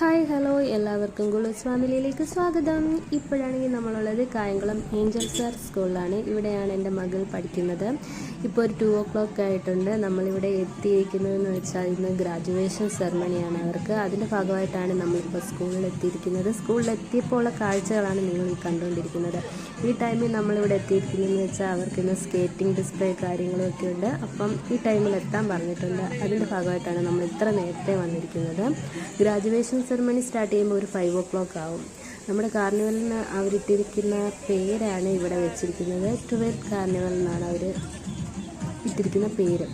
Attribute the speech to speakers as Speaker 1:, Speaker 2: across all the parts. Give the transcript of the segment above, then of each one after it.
Speaker 1: Hi hello. എല്ലാവർക്കും ഗുളൂസ് ഫാമിലിയിലേക്ക് സ്വാഗതം. ഇപ്പോഴാണെങ്കിൽ നമ്മളുള്ളത് കായംകുളം ഏഞ്ചൽ സാർ സ്കൂളിലാണ്. ഇവിടെയാണ് എന്റെ മകൾ പഠിക്കുന്നത്. ഇപ്പോൾ ഒരു ടു ഒ ക്ലോക്ക് ആയിട്ടുണ്ട്. നമ്മളിവിടെ എത്തിയിരിക്കുന്നതെന്ന് വെച്ചാൽ ഇന്ന് ഗ്രാജുവേഷൻ സെറമണിയാണ് അവർക്ക്. അതിന്റെ ഭാഗമായിട്ടാണ് നമ്മളിപ്പോൾ സ്കൂളിൽ എത്തിയിരിക്കുന്നത്. സ്കൂളിൽ എത്തിയപ്പോൾ ഉള്ള കാഴ്ചകളാണ് നിങ്ങൾ ഈ കണ്ടുകൊണ്ടിരിക്കുന്നത്. ഈ ടൈമിൽ നമ്മളിവിടെ എത്തിയിരിക്കുന്നതെന്ന് വെച്ചാൽ അവർക്ക് ഇന്ന് സ്കേറ്റിംഗ് ഡിസ്പ്ലേ കാര്യങ്ങളൊക്കെ ഉണ്ട്. അപ്പം ഈ ടൈമിൽ എത്താൻ പറഞ്ഞിട്ടുണ്ട്. അതിന്റെ ഭാഗമായിട്ടാണ് നമ്മൾ ഇത്ര നേരത്തെ വന്നിരിക്കുന്നത്. ഗ്രാജുവേഷൻ സെറമണി സ്റ്റാർട്ട് ചെയ്യുമ്പോൾ ഒരു ഫൈവ് ഒ ക്ലോക്ക് ആവും. നമ്മുടെ കാർണിവലിന് അവരിട്ടിരിക്കുന്ന പേരാണ് ഇവിടെ വെച്ചിരിക്കുന്നത്. ട്വൽത്ത് കാർണിവൽ എന്നാണ് അവർ ഇട്ടിരിക്കുന്ന പേര്.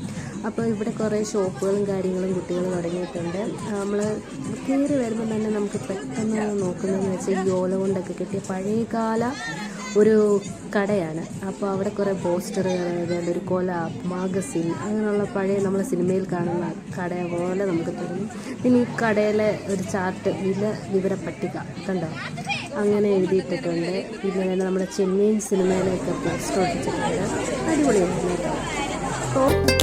Speaker 1: അപ്പോൾ ഇവിടെ കുറേ ഷോപ്പുകളും കാര്യങ്ങളും കുട്ടികൾ തുടങ്ങിയിട്ടുണ്ട്. നമ്മൾ കയറി വരുമ്പോൾ തന്നെ നമുക്ക് പെട്ടെന്ന് നോക്കുന്നതെന്ന് വെച്ചാൽ ഈ ഓല കൊണ്ടൊക്കെ കിട്ടിയ പഴയകാല ഒരു കടയാണ്. അപ്പോൾ അവിടെ കുറേ പോസ്റ്ററുകൾ അതുകൊണ്ട് ഒരു കൊല മാഗസിൻ അങ്ങനെയുള്ള പഴയ നമ്മൾ സിനിമയിൽ കാണുന്ന കട പോലെ നമുക്ക് തോന്നും പിന്നെ ഈ കടയിലെ ഒരു ചാർട്ട് വില വിവര പട്ടിക കണ്ടോ? അങ്ങനെ എഴുതിയിട്ടിട്ടുണ്ട്. പിന്നെ തന്നെ നമ്മുടെ ചെമ്മീൻ സിനിമയിലൊക്കെ പോസ്റ്റർ ഒട്ടിച്ചിട്ടുണ്ട്. അടിപൊളിയായിരുന്നു കേട്ടോ.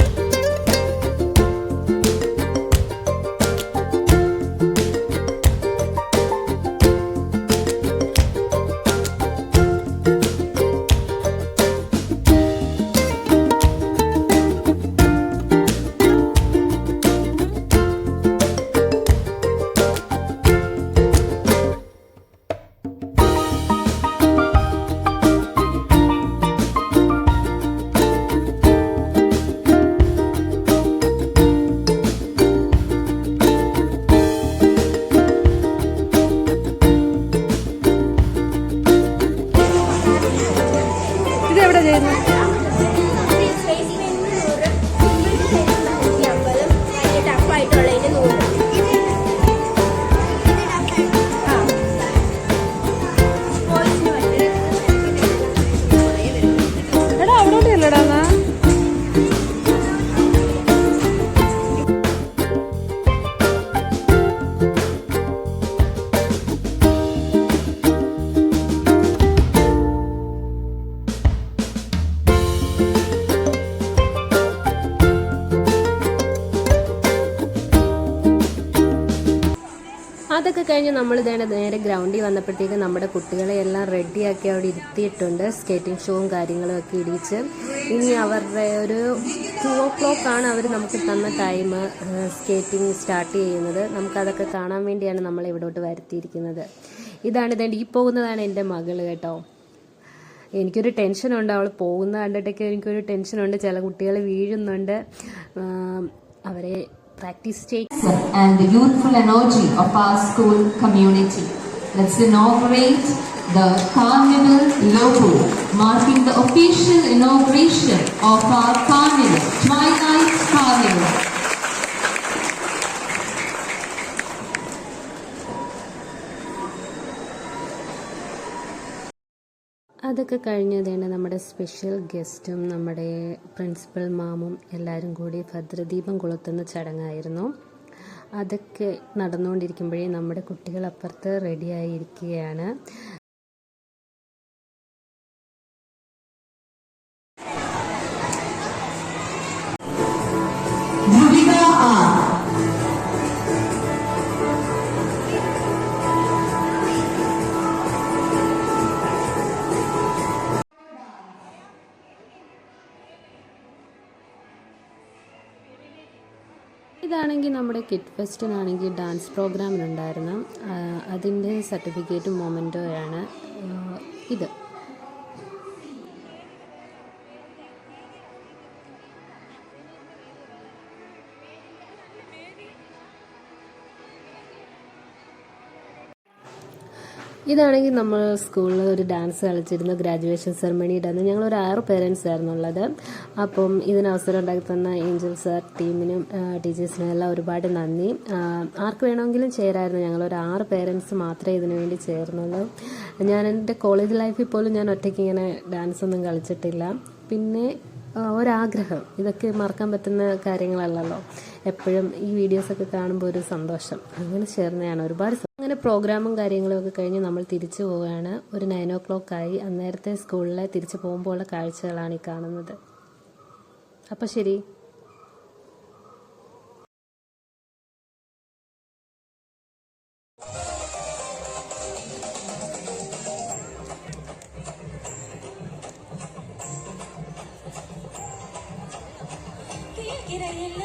Speaker 1: അപ്പോൾ അതൊക്കെ കഴിഞ്ഞ് നമ്മൾ ഇതേണ്ട നേരെ ഗ്രൗണ്ടിൽ വന്നപ്പോഴത്തേക്ക് നമ്മുടെ കുട്ടികളെ എല്ലാം റെഡിയാക്കി അവിടെ ഇരുത്തിയിട്ടുണ്ട്. സ്കേറ്റിംഗ് ഷോവും കാര്യങ്ങളും ഒക്കെ ഇടിച്ച്. ഇനി അവരുടെ ഒരു ടു ഓ ക്ലോക്ക് ആണ് അവർ നമുക്ക് തന്ന ടൈം സ്കേറ്റിംഗ് സ്റ്റാർട്ട് ചെയ്യുന്നത്. നമുക്കതൊക്കെ കാണാൻ വേണ്ടിയാണ് നമ്മൾ ഇവിടോട്ട് വരുത്തിയിരിക്കുന്നത്. ഇതാണ് ഇതേണ്ട ഈ പോകുന്നതാണ് എന്റെ മകൾ കേട്ടോ. എനിക്കൊരു ടെൻഷനുണ്ട് അവൾ പോകുന്ന കണ്ടിട്ടൊക്കെ എനിക്കൊരു ടെൻഷനുണ്ട് ചില കുട്ടികൾ വീഴുന്നുണ്ട്. അവരെ practice takes.
Speaker 2: And the youthful energy of our school community. Let's inaugurate the Carnival logo, marking the official inauguration of our Carnival.
Speaker 1: അതൊക്കെ കഴിഞ്ഞതാണ് നമ്മുടെ സ്പെഷ്യൽ ഗസ്റ്റും നമ്മുടെ പ്രിൻസിപ്പൽ മാമും എല്ലാവരും കൂടി ഭദ്രദീപം കൊളുത്തുന്ന ചടങ്ങായിരുന്നു. അതൊക്കെ നടന്നുകൊണ്ടിരിക്കുമ്പോഴേ നമ്മുടെ കുട്ടികൾ അപ്പുറത്ത് റെഡിയായിരിക്കുകയാണ്
Speaker 2: Rubika
Speaker 1: ഇതാണെങ്കിൽ നമ്മുടെ കിഡ് ഫെസ്റ്റിനാണെങ്കിൽ ഡാൻസ് പ്രോഗ്രാമിനുണ്ടായിരുന്നു അതിന്റെ സർട്ടിഫിക്കറ്റും മൊമെന്റോയാണ് ഇത്. ഇതാണെങ്കിൽ നമ്മൾ സ്കൂളിൽ ഒരു ഡാൻസ് കളിച്ചിരുന്ന ഗ്രാജുവേഷൻ സെറമണിയുടെ ഞങ്ങൾ ഒരു ആറ് പേരൻസ് ആയിരുന്നു ഉള്ളത് അപ്പം ഇതിന് അവസരം ഉണ്ടാക്കി തന്ന ഏഞ്ചൽ സാർ ടീമിനും ടീച്ചേഴ്സിനും എല്ലാം ഒരുപാട് നന്ദി. ആർക്ക് വേണമെങ്കിലും ചേരായിരുന്നു. ഞങ്ങൾ ഒരു ആറ് പേരൻസ് മാത്രമേ ഇതിനു വേണ്ടി ചേർന്നുള്ളൂ. ഞാൻ എന്റെ കോളേജ് ലൈഫിൽ പോലും ഞാൻ ഒറ്റയ്ക്ക് ഇങ്ങനെ ഡാൻസ് ഒന്നും കളിച്ചിട്ടില്ല. പിന്നെ ഒരാഗ്രഹം. ഇതൊക്കെ മറക്കാൻ പറ്റുന്ന കാര്യങ്ങളല്ലല്ലോ. എപ്പോഴും ഈ വീഡിയോസൊക്കെ കാണുമ്പോൾ ഒരു സന്തോഷം. അങ്ങനെ ചേർന്നതാണ് ഒരുപാട് അങ്ങനെ പ്രോഗ്രാമും കാര്യങ്ങളും ഒക്കെ കഴിഞ്ഞ് നമ്മൾ തിരിച്ചു പോവുകയാണ്. ഒരു നയൻ ഓ ക്ലോക്ക് ആയി. അന്നേരത്തെ സ്കൂളിലെ തിരിച്ചു പോകുമ്പോൾ ഉള്ള കാഴ്ചകളാണ് ഈ കാണുന്നത്. അപ്പോൾ ശരി.
Speaker 3: இடையில்